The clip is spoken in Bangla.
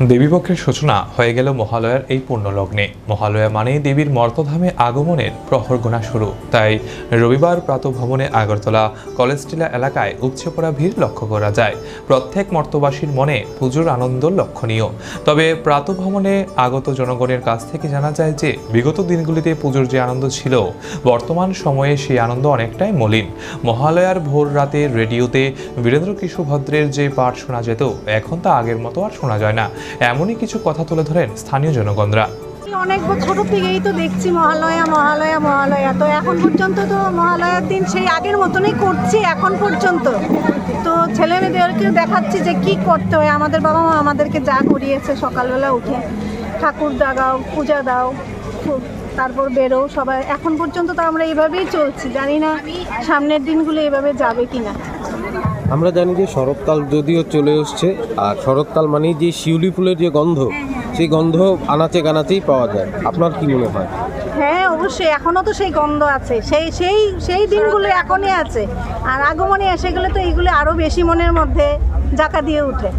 দেবীপক্ষের সূচনা হয়ে গেল মহালয়ার এই পুণ্যলগ্নে মহালয়া মানে দেবীর মর্তধামে আগমনের প্রহর গোনা শুরু। তাই রবিবার প্রাতভ্রমণে আগরতলা, কলেজটিলা এলাকায় উপচে পড়া ভিড় লক্ষ্য করা যায়। প্রত্যেক মর্তবাসীর মনে পুজোর আনন্দ লক্ষণীয়। তবে প্রাতভ্রমণে আগত জনগণের কাছ থেকে জানা যায় যে, বিগত দিনগুলিতে পুজোর যে আনন্দ ছিল, বর্তমান সময়ে সেই আনন্দ অনেকটাই মলিন। মহালয়ার ভোর রাতে রেডিওতে বীরেন্দ্র কিশোর ভদ্রের যে পাঠ শোনা যেত, এখন তা আগের মতো আর শোনা যায় না। এমনই কিছু কথা তুলে ধরেন স্থানীয় জনগণরা। অনেক ছোট থেকেই তো দেখছি মহালয়া মহালয়া মহালয়া। তো এখন পর্যন্ত তো মহালয়ার দিন সেই আগের মতনই করছি এখন পর্যন্ত। তো ছেলে মেয়েদেরকে দেখাচ্ছি যে কি করতে হয়। আমাদের বাবা মা আমাদেরকে যা করিয়েছে, সকালবেলা উঠে ঠাকুর দাগাও, পূজা দাও তারপর বেরো সবাই। এখন পর্যন্ত তো আমরা এইভাবেই চলছি। জানি না সামনের দিনগুলো এভাবে যাবে কি না আমরা জানি যে শরৎকাল যদিও চলে এসছে আর শরৎকাল মানেই যে শিউলি ফুলের যে গন্ধ সেই গন্ধ আনাচে গানাচেই পাওয়া যায়। আপনার কি মনে হয়? হ্যাঁ অবশ্যই। এখনও তো সেই গন্ধ আছে। সেই সেই সেই দিনগুলো এখনই আছে। আর আগমনে এসে গেলে তো এইগুলো আরও বেশি মনের মধ্যে জাকা দিয়ে উঠে